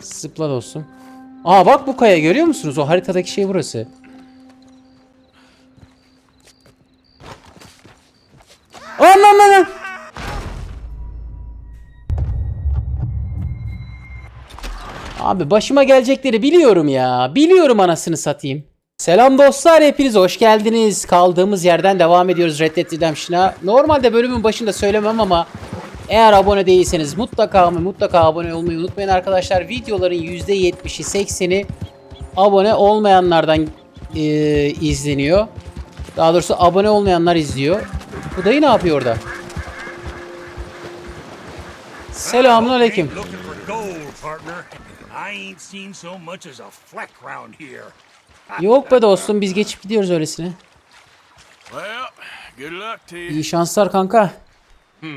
Zıpla dostum. Aa bak bu kaya görüyor musunuz? O haritadaki şey burası. Aman aman. Abi başıma gelecekleri biliyorum ya. Biliyorum anasını satayım. Selam dostlar hepiniz hoş geldiniz. Kaldığımız yerden devam ediyoruz Red Dead Redemption'a. Normalde bölümün başında söylemem ama eğer abone değilseniz mutlaka ama mutlaka abone olmayı unutmayın arkadaşlar. Videoların %70'i 80'i abone olmayanlardan e, izleniyor. Daha doğrusu abone olmayanlar izliyor. Bu dayı ne yapıyor orada? Selamun aleyküm. Ain't looking for gold, partner. I ain't seen so much as a fleck round here. Yok be dostum biz geçip gidiyoruz öylesine. İyi şanslar kanka. All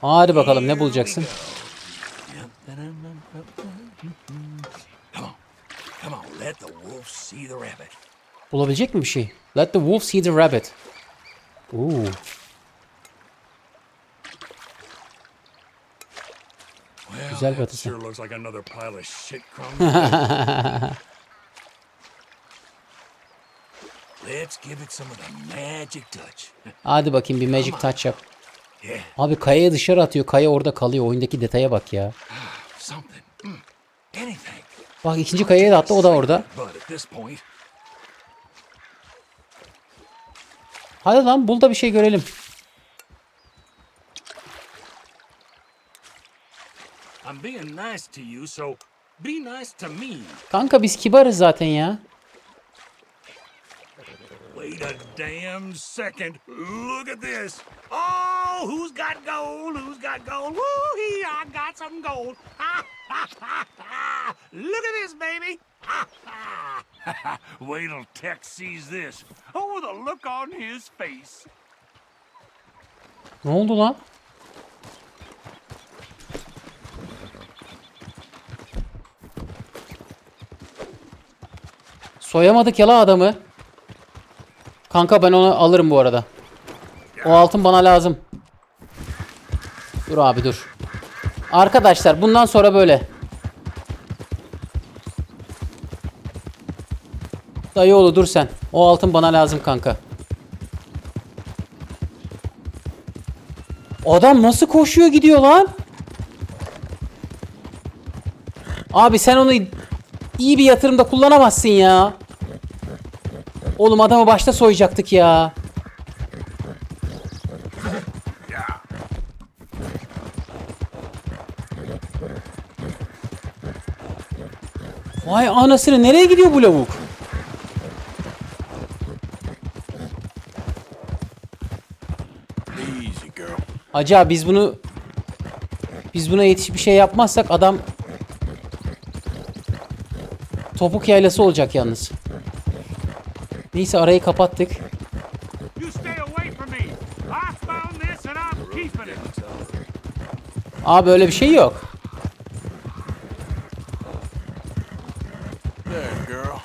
Hadi bakalım ne bulacaksın? Bulabilecek mi bir şey? Let the wolf see the rabbit. Oo. Güzel that batısı. Let's give it some of the magic touch. Hadi bakayım bir magic touch yap. Abi kayayı dışarı atıyor. Kaya orada kalıyor. Oyundaki detaya bak ya. something. Mm, anything. Bak ikinci kayaya da attı. O da orada. Hadi lan bul da bir şey görelim. I'm being nice to you, so be nice to me. Kanka biz kibarız zaten ya. Wait a damn second. Look at this. Oh, who's got gold? Who's got gold? Woo-hee, I got some gold. Look at this, baby. Wait till Tex sees this. Oh, the look on his face. Ne oldu lan? Soyamadık ya la adamı. Kanka ben onu alırım bu arada. O altın bana lazım. Dur abi dur. Arkadaşlar bundan sonra böyle. Dayıoğlu dur sen. O altın bana lazım kanka. Adam nasıl koşuyor gidiyor lan? Abi sen onu iyi bir yatırımda kullanamazsın ya. Oğlum adamı başta soyacaktık ya. Vay anasını nereye gidiyor bu lavuk? Abi biz bunu biz buna yetişip bir şey yapmazsak adam topuk yaylası olacak yalnız. I'm keeping it. Abi öyle bir şey yok.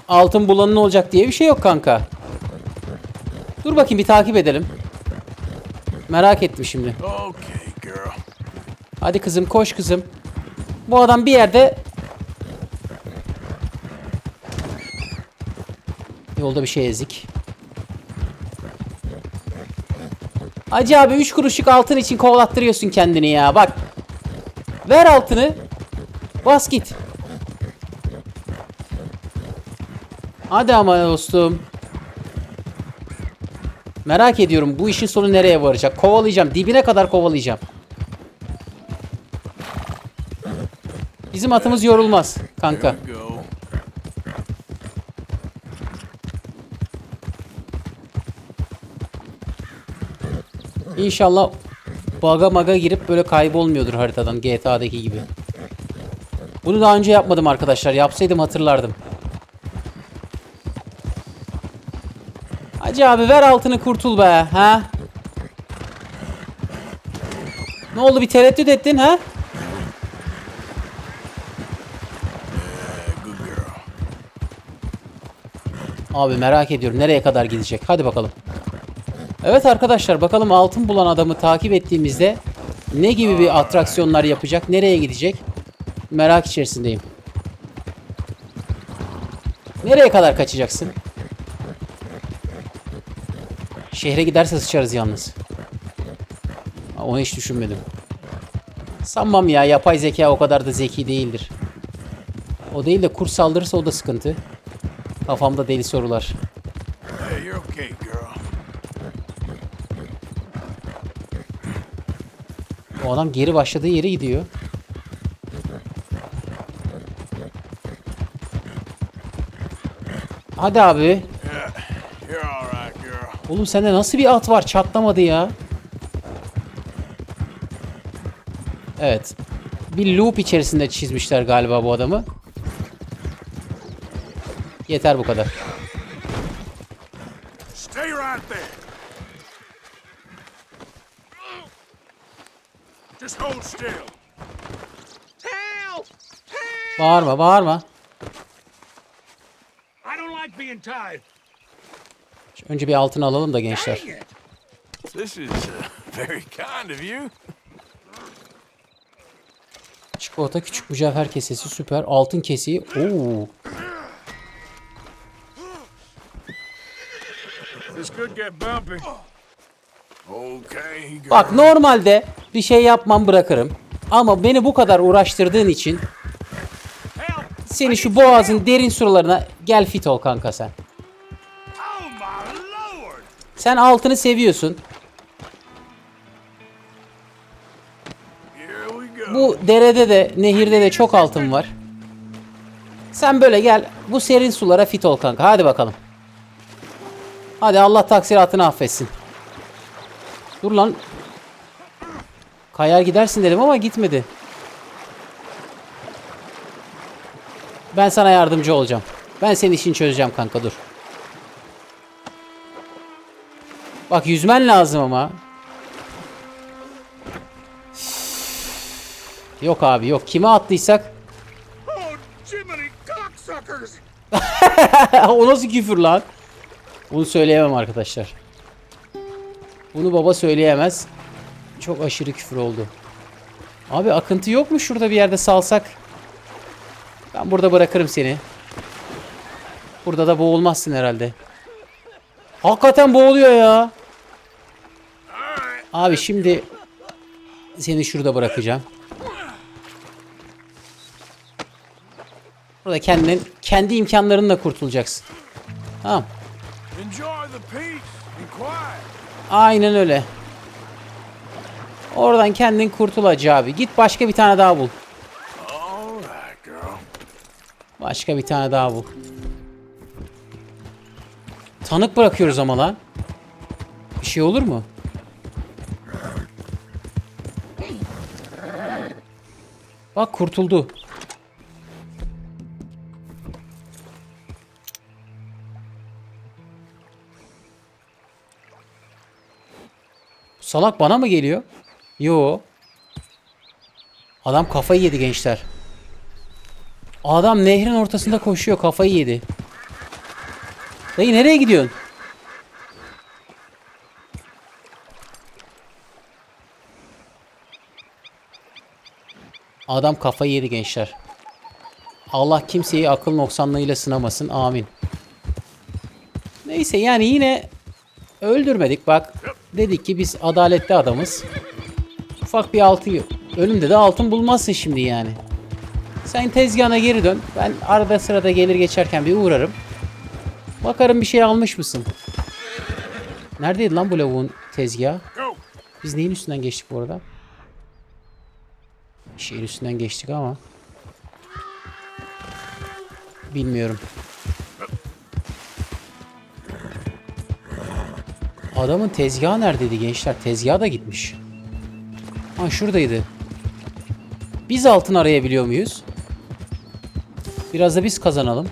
Altın bulanın olacak diye bir şey yok kanka. Dur bakayım bir takip edelim. Merak ettim şimdi. Hadi kızım koş kızım. Bu adam bir yerde Yolda bir şey ezik. Hacı abi 3 kuruşluk altın için kovalattırıyorsun kendini ya bak. Ver altını. Bas git. Hadi ama dostum. Merak ediyorum bu işin sonu nereye varacak. Kovalayacağım. Dibine kadar kovalayacağım. Bizim atımız yorulmaz kanka. İnşallah baga maga girip böyle kaybolmuyordur haritadan GTA'daki gibi. Bunu daha önce yapmadım arkadaşlar. Yapsaydım hatırlardım. Hacı abi ver altını kurtul be ha. Ne oldu bir tereddüt ettin ha? Abi merak ediyorum nereye kadar gidecek. Hadi bakalım. Evet arkadaşlar bakalım altın bulan adamı takip ettiğimizde ne gibi bir atraksiyonlar yapacak, nereye gidecek merak içerisindeyim. Nereye kadar kaçacaksın? Şehre giderse sıçarız yalnız. Onu hiç düşünmedim. Sanmam ya yapay zeka o kadar da zeki değildir. O değil de kurs saldırırsa o da sıkıntı. Kafamda deli sorular. Hey, you're okay, girl. O adam geri başladığı yere gidiyor. Hadi abi. Oğlum sende nasıl bir at var çatlamadı ya. Evet. Bir loop içerisinde çizmişler galiba bu adamı. Yeter bu kadar. Just hold still. Help! Help! Bağırma bağırma. I don't like being tied. Önce bir altın alalım da gençler. This is uh, very kind of you. Çikolata küçük mücevher kesesi süper. Altın kesiği. Oo. This could get bumpy. Bak normalde bir şey yapmam bırakırım. Ama beni bu kadar uğraştırdığın için seni şu boğazın derin sularına gel fit ol kanka sen. Sen altını seviyorsun. Bu derede de nehirde de çok altın var. Sen böyle gel bu serin sulara fit ol kanka. Hadi bakalım. Hadi Allah taksiratını affetsin. Dur lan. Kayar gidersin dedim ama gitmedi. Ben sana yardımcı olacağım. Ben senin işini çözeceğim kanka dur. Bak yüzmen lazım ama. Yok abi yok. Kime attıysak o nasıl küfür lan? Bunu söyleyemem arkadaşlar. Bunu baba söyleyemez. Çok aşırı küfür oldu. Abi akıntı yok mu şurada bir yerde salsak? Ben burada bırakırım seni. Burada da boğulmazsın herhalde. Hakikaten boğuluyor ya. Abi şimdi seni şurada bırakacağım. Burada kendin kendi imkanlarınla kurtulacaksın. Tamam. Enjoy the peace and quiet. Aynen öyle. Oradan kendin kurtul hacı abi. Git başka bir tane daha bul. Başka bir tane daha bul. Tanık bırakıyoruz ama lan. Bir şey olur mu? Bak kurtuldu. Salak bana mı geliyor? Yo. Adam kafayı yedi gençler. Adam nehrin ortasında koşuyor kafayı yedi. Dayı nereye gidiyorsun? Adam kafayı yedi gençler. Allah kimseyi akıl noksanlığıyla sınamasın. Amin. Neyse yani yine öldürmedik. Bak dedik ki biz adaletli adamız. Ufak bir altın yok. Önümde de altın bulmazsın şimdi yani. Sen tezgahına geri dön. Ben arada sırada gelir geçerken bir uğrarım. Bakarım bir şey almış mısın? Neredeydi lan bu lavuğun tezgahı? Biz neyin üstünden geçtik bu arada? Şeyin üstünden geçtik ama. Bilmiyorum. Adamın tezgahı neredeydi gençler? Tezgahı da gitmiş. Ha şuradaydı. Biz altın arayabiliyor muyuz? Biraz da biz kazanalım.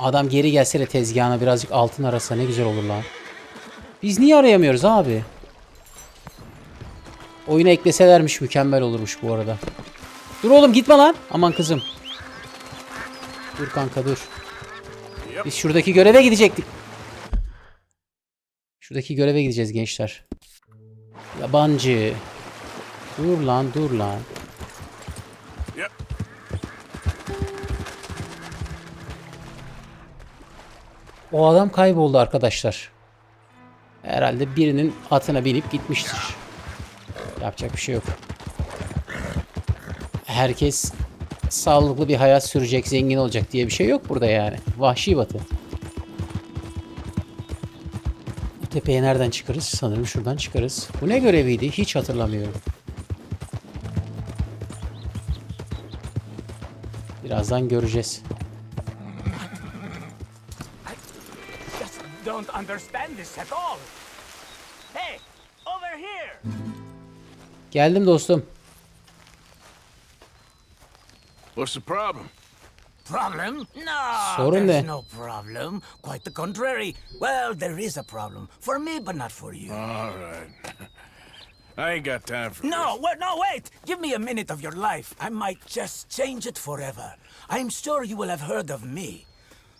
Adam geri gelse de tezgahına birazcık altın arasa ne güzel olur lan. Biz niye arayamıyoruz abi? Oyuna ekleselermiş mükemmel olurmuş bu arada. Dur oğlum gitme lan. Aman kızım. Dur kanka dur. Biz şuradaki göreve gidecektik. Şuradaki göreve gideceğiz gençler. Yabancı. Dur lan dur lan. O adam kayboldu arkadaşlar. Herhalde birinin atına binip gitmiştir. Yapacak bir şey yok. Herkes sağlıklı bir hayat sürecek, zengin olacak diye bir şey yok burada yani. Vahşi batı. Bu tepeye nereden çıkarız? Sanırım şuradan çıkarız. Bu ne göreviydi? Hiç hatırlamıyorum. Birazdan göreceğiz. Don't understand this at all. Hey, over here. Geldim dostum. What's the problem? Problem? No, Sorun there's ne? no problem. Quite the contrary. Well, there is a problem for me, but not for you. All right. I ain't got time for No, wait, no, wait! Give me a minute of your life. I might just change it forever. I'm sure you will have heard of me.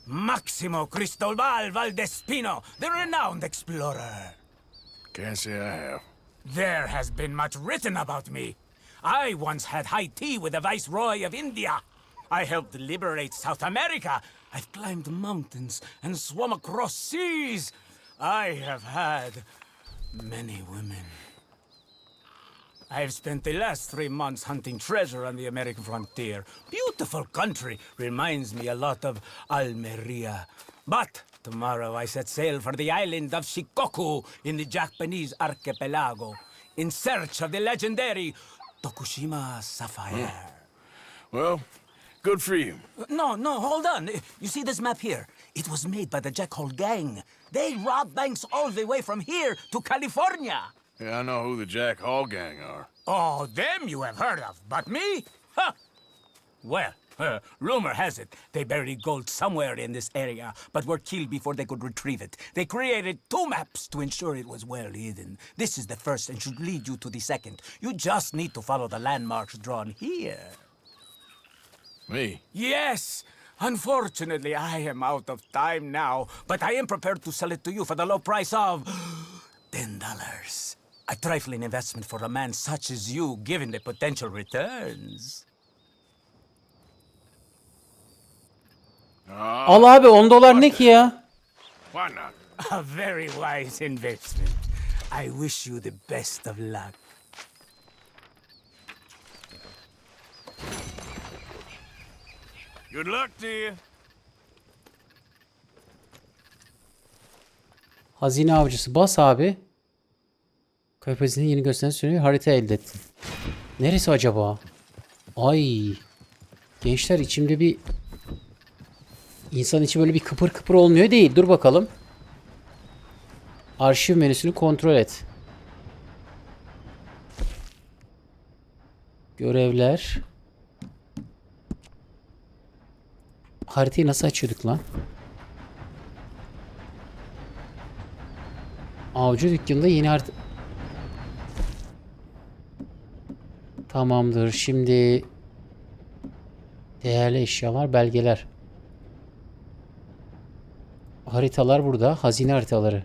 Maximo Cristobal Valdespino, the renowned explorer. Can't say I have. There has been much written about me. I once had high tea with the Viceroy of India. I helped liberate South America. I've climbed mountains and swum across seas. I have had many women. I've spent the last three months hunting treasure on the American frontier. Beautiful country. Reminds me a lot of Almeria. But tomorrow I set sail for the island of Shikoku in the Japanese archipelago in search of the legendary Tokushima Sapphire. Hmm. Well, good for you. No, no, hold on. You see this map here? It was made by the Jackhole Gang. They robbed banks all the way from here to California. Yeah, I know who the Jack Hall gang are. Oh, them you have heard of, but me? Huh. Well, uh, rumor has it they buried gold somewhere in this area, but were killed before they could retrieve it. They created two maps to ensure it was well hidden. This is the first and should lead you to the second. You just need to follow the landmarks drawn here. Me? Yes! Unfortunately, I am out of time now, but I am prepared to sell it to you for the low price of ten dollars. A trifling investment for a man such as you, given the potential returns. Al abi 10 dolar ne ki ya? Why not? A very wise investment. I wish you the best of luck. Good luck to you. Hazine avcısı. Bas abi. Kapasitesini yeni gösteren sürüyor. Harita elde ettin. Neresi acaba? Ay. Gençler içimde bir insan içi böyle bir kıpır kıpır olmuyor değil. Dur bakalım. Arşiv menüsünü kontrol et. Görevler. Haritayı nasıl açıyorduk lan? Avcı dükkanında yeni harita... Tamamdır. Şimdi değerli eşyalar, belgeler. Haritalar burada. Hazine haritaları.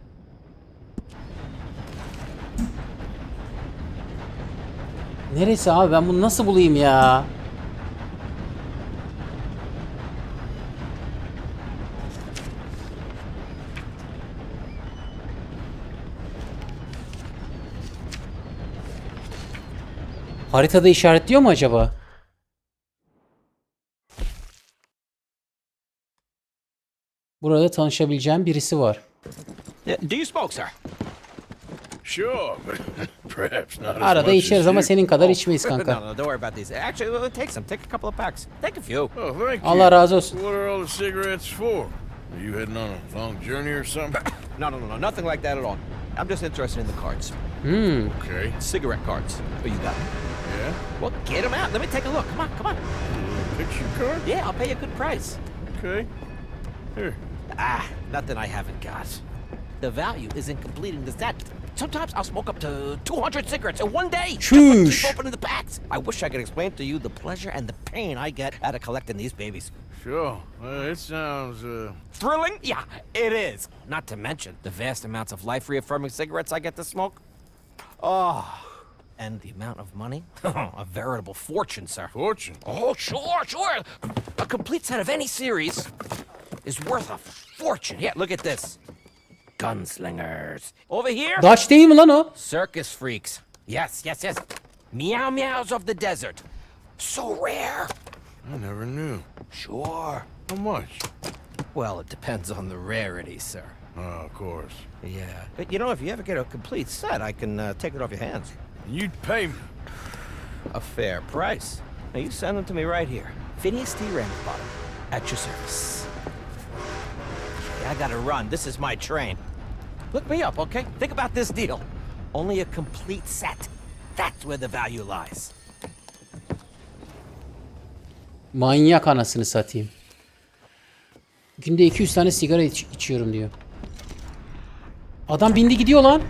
Neresi abi? Ben bunu nasıl bulayım ya? Haritada işaretliyor mu acaba? Burada tanışabileceğim birisi var. Do you smoke, sir? Sure, but perhaps not as Arada much içeriz as ama you. senin kadar içmeyiz no, kanka. no, don't worry about these. Actually, well, take some. Take a couple of packs. Take a few. Oh, thank you. Allah razı olsun. What are all the cigarettes for? Are you heading on a long journey or something? No, no, no, no, nothing like that at all. I'm just interested in the cards. Hmm. Okay. Cigarette cards. Oh, you got them? Yeah. Well, get them out. Let me take a look. Come on, come on. Picture card? Yeah, I'll pay you a good price. Okay. Here. Ah, nothing I haven't got. The value is in completing the set. Sometimes I'll smoke up to 200 cigarettes in one day. Sheesh. Just keep opening the packs. I wish I could explain to you the pleasure and the pain I get out of collecting these babies. Sure. Uh, it sounds, uh, Thrilling? Yeah, it is. Not to mention the vast amounts of life reaffirming cigarettes I get to smoke. Oh, and the amount of money? a veritable fortune, sir. fortune. Oh, sure, sure. A complete set of any series is worth a fortune. Yeah, look at this. Gunslingers. Over here, Dutch değil mi lan o? circus freaks. Yes, yes, yes. Meow meows of the desert. So rare. I never knew. Sure. How much? Well, it depends on the rarity, sir. Oh, of course. Yeah. But you know, if you ever get a complete set, I can uh, take it off your hands. You'd pay me. A fair price. Now you send them to me right here. Phineas T. Ramsbottom. At your service. I gotta run. This is my train. Look me up, okay? Think about this deal. Only a complete set. That's where the value lies. Manyak anasını satayım. Günde 200 tane sigara iç- içiyorum diyor. Adam bindi gidiyor lan.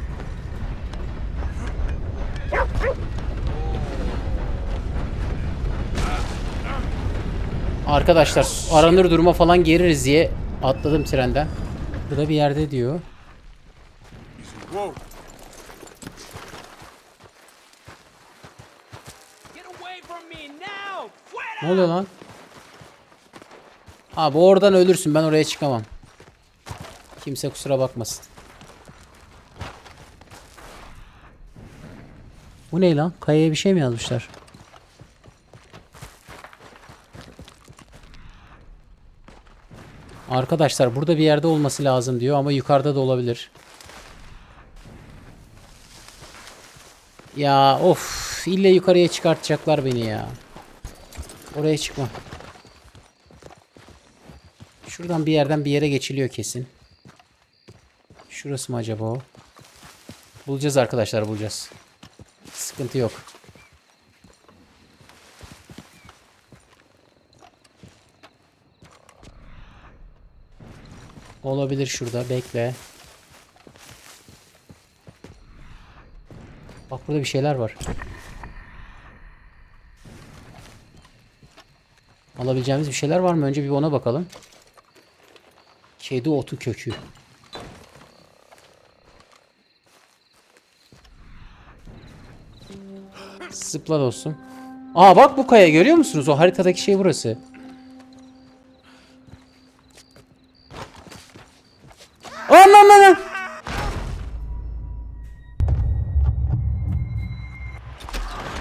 Arkadaşlar aranır duruma falan geliriz diye atladım trenden. Burada bir yerde diyor. Ne oluyor lan? Abi oradan ölürsün ben oraya çıkamam. Kimse kusura bakmasın. Bu ne lan? Kayaya bir şey mi yazmışlar? Arkadaşlar burada bir yerde olması lazım diyor ama yukarıda da olabilir. Ya of ille yukarıya çıkartacaklar beni ya. Oraya çıkma. Şuradan bir yerden bir yere geçiliyor kesin. Şurası mı acaba o? Bulacağız arkadaşlar bulacağız. Sıkıntı yok. Olabilir şurada bekle. Bak burada bir şeyler var. Alabileceğimiz bir şeyler var mı? Önce bir ona bakalım. Kedi otu kökü. Zıpla dostum. Aa bak bu kaya görüyor musunuz? O haritadaki şey burası.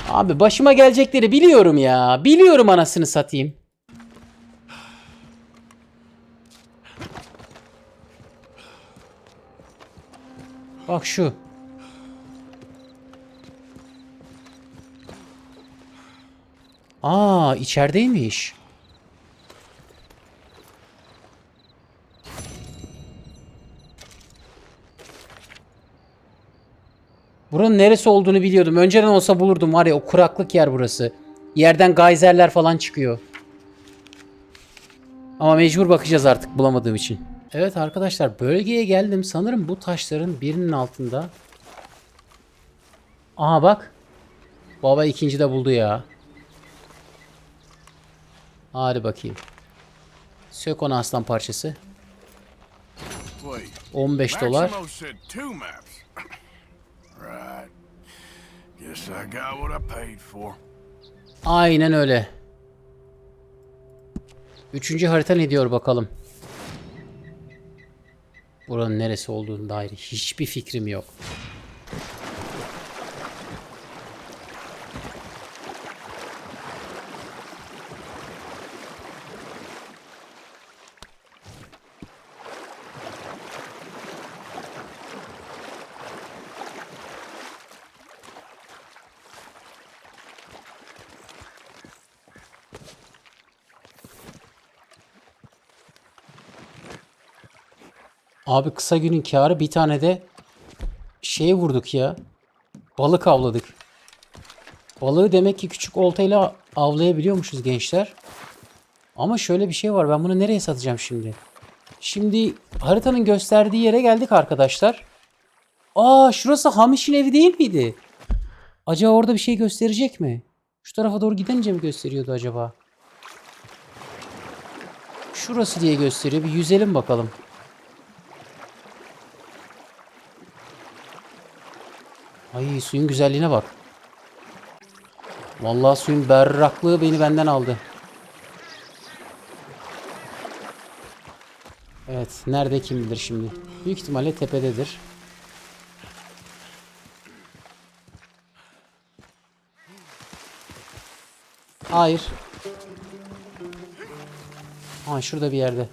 Abi başıma gelecekleri biliyorum ya. Biliyorum anasını satayım. Bak şu. Aa içerideymiş. Buranın neresi olduğunu biliyordum. Önceden olsa bulurdum var ya o kuraklık yer burası. Yerden gayzerler falan çıkıyor. Ama mecbur bakacağız artık bulamadığım için. Evet arkadaşlar bölgeye geldim. Sanırım bu taşların birinin altında. Aha bak. Baba ikinci de buldu ya. Hadi bakayım. Sök onu aslan parçası. Wait. 15 dolar. Guess I got what I paid for. Aynen öyle. Üçüncü harita ne diyor bakalım. Buranın neresi olduğunu dair hiçbir fikrim yok. Abi kısa günün kârı bir tane de şeye vurduk ya. Balık avladık. Balığı demek ki küçük oltayla avlayabiliyormuşuz gençler. Ama şöyle bir şey var. Ben bunu nereye satacağım şimdi? Şimdi haritanın gösterdiği yere geldik arkadaşlar. Aa şurası Hamiş'in evi değil miydi? Acaba orada bir şey gösterecek mi? Şu tarafa doğru gidince mi gösteriyordu acaba? Şurası diye gösteriyor. Bir yüzelim bakalım. Ay suyun güzelliğine bak. Vallahi suyun berraklığı beni benden aldı. Evet, nerede kim bilir şimdi. Büyük ihtimalle tepededir. Hayır. Ha şurada bir yerde.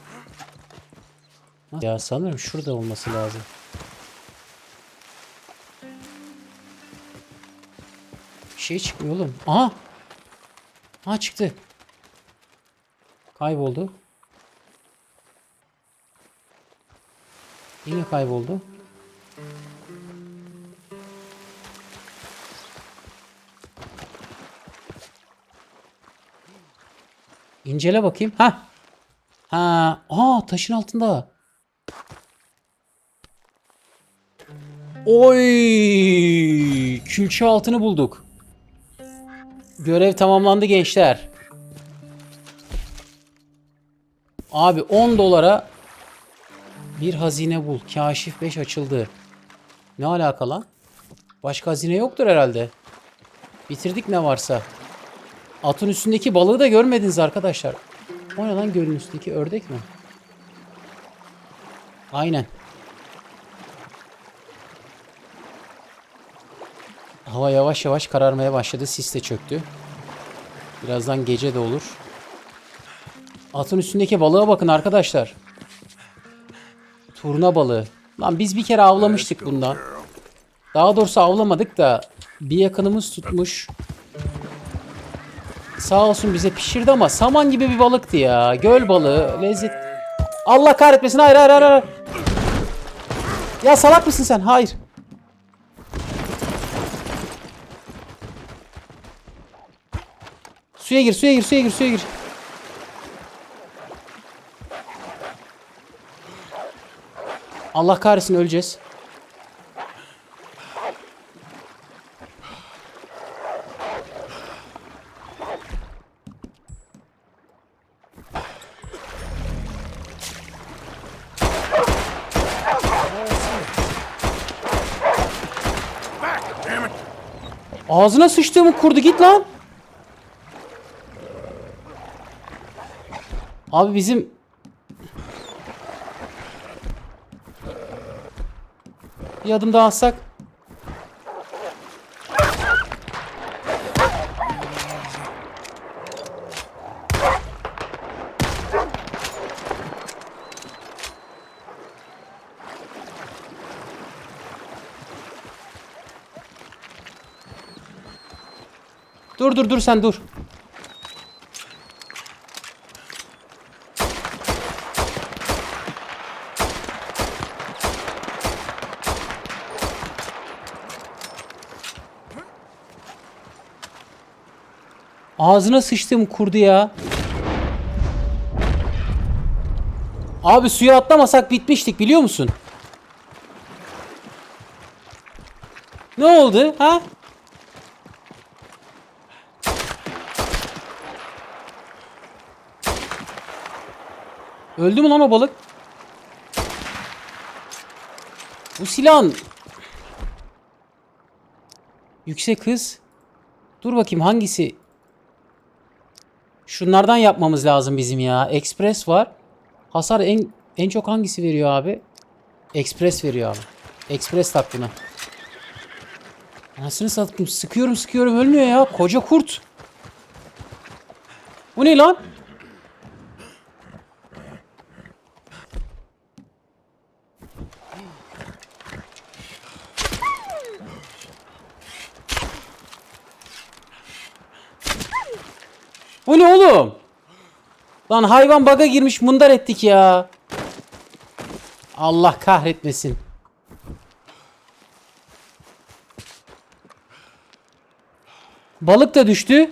Ya sanırım şurada olması lazım. Şey çıkmıyor oğlum. Aha. Ha çıktı. Kayboldu. Yine kayboldu. İncele bakayım. Ha. Ha. Aa taşın altında. Oy! Külçe altını bulduk. Görev tamamlandı gençler. Abi 10 dolara bir hazine bul. Kaşif 5 açıldı. Ne alaka lan? Başka hazine yoktur herhalde. Bitirdik ne varsa. Atın üstündeki balığı da görmediniz arkadaşlar. O ne lan gölün üstündeki ördek mi? Aynen. Hava yavaş yavaş kararmaya başladı. Sis de çöktü. Birazdan gece de olur. Atın üstündeki balığa bakın arkadaşlar. Turna balığı. Lan biz bir kere avlamıştık bundan. Daha doğrusu avlamadık da bir yakınımız tutmuş. Sağ olsun bize pişirdi ama saman gibi bir balıktı ya. Göl balığı, lezzet. Allah kahretmesin. Hayır hayır hayır. hayır. Ya salak mısın sen? Hayır. Suya gir, suya gir, suya gir, suya gir. Allah kahretsin öleceğiz. Ağzına sıçtığımı kurdu git lan. Abi bizim bir adım daha atsak. Dur dur dur sen dur. Ağzına sıçtım kurdu ya. Abi suya atlamasak bitmiştik biliyor musun? Ne oldu ha? Öldü mü lan o balık? Bu silahın yüksek hız. Dur bakayım hangisi? Şunlardan yapmamız lazım bizim ya. Express var. Hasar en en çok hangisi veriyor abi? Express veriyor abi. Express tak buna. Anasını satayım. Sıkıyorum sıkıyorum ölmüyor ya. Koca kurt. Bu ne lan? Bu ne oğlum? Lan hayvan baga girmiş mundar ettik ya. Allah kahretmesin. Balık da düştü.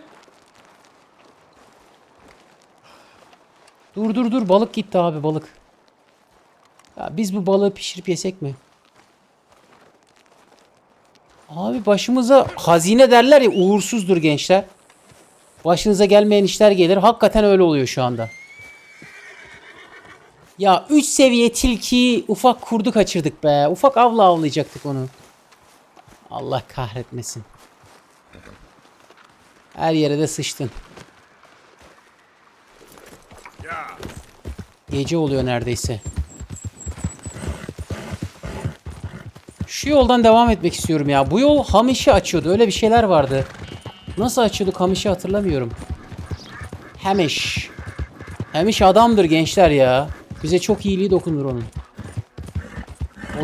Dur dur dur balık gitti abi balık. Ya biz bu balığı pişirip yesek mi? Abi başımıza hazine derler ya uğursuzdur gençler. Başınıza gelmeyen işler gelir. Hakikaten öyle oluyor şu anda. Ya 3 seviye tilki ufak kurdu kaçırdık be. Ufak avla avlayacaktık onu. Allah kahretmesin. Her yere de sıçtın. Gece oluyor neredeyse. Şu yoldan devam etmek istiyorum ya. Bu yol Hamiş'i açıyordu. Öyle bir şeyler vardı. Nasıl açıyorduk Hamiş'i hatırlamıyorum. Hamiş. Hamiş adamdır gençler ya. Bize çok iyiliği dokunur onun.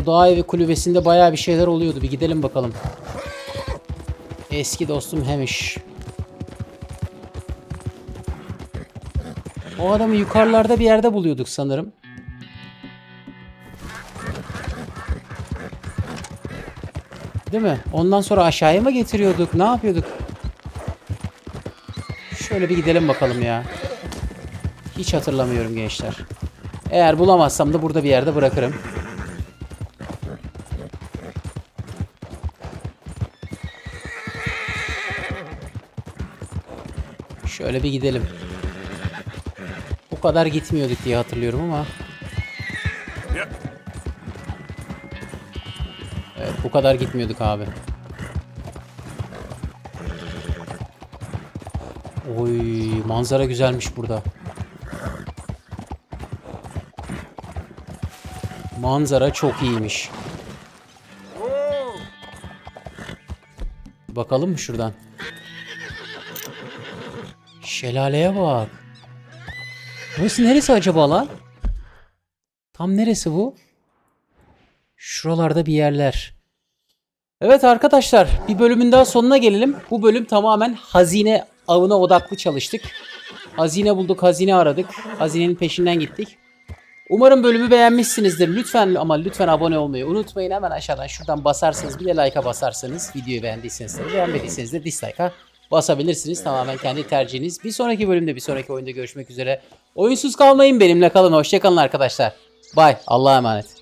O dağ evi kulübesinde bayağı bir şeyler oluyordu. Bir gidelim bakalım. Eski dostum Hamiş. O adamı yukarılarda bir yerde buluyorduk sanırım. Değil mi? Ondan sonra aşağıya mı getiriyorduk? Ne yapıyorduk? Şöyle bir gidelim bakalım ya. Hiç hatırlamıyorum gençler. Eğer bulamazsam da burada bir yerde bırakırım. Şöyle bir gidelim. Bu kadar gitmiyorduk diye hatırlıyorum ama. Evet bu kadar gitmiyorduk abi. Oy manzara güzelmiş burada. Manzara çok iyiymiş. Bakalım mı şuradan? Şelaleye bak. Burası neresi acaba lan? Tam neresi bu? Şuralarda bir yerler. Evet arkadaşlar bir bölümün daha sonuna gelelim. Bu bölüm tamamen hazine avına odaklı çalıştık. Hazine bulduk, hazine aradık. Hazinenin peşinden gittik. Umarım bölümü beğenmişsinizdir. Lütfen ama lütfen abone olmayı unutmayın. Hemen aşağıdan şuradan basarsınız. Bir de like'a basarsanız videoyu beğendiyseniz de beğenmediyseniz de dislike'a basabilirsiniz. Tamamen kendi tercihiniz. Bir sonraki bölümde bir sonraki oyunda görüşmek üzere. Oyunsuz kalmayın benimle kalın. Hoşçakalın arkadaşlar. Bye. Allah'a emanet.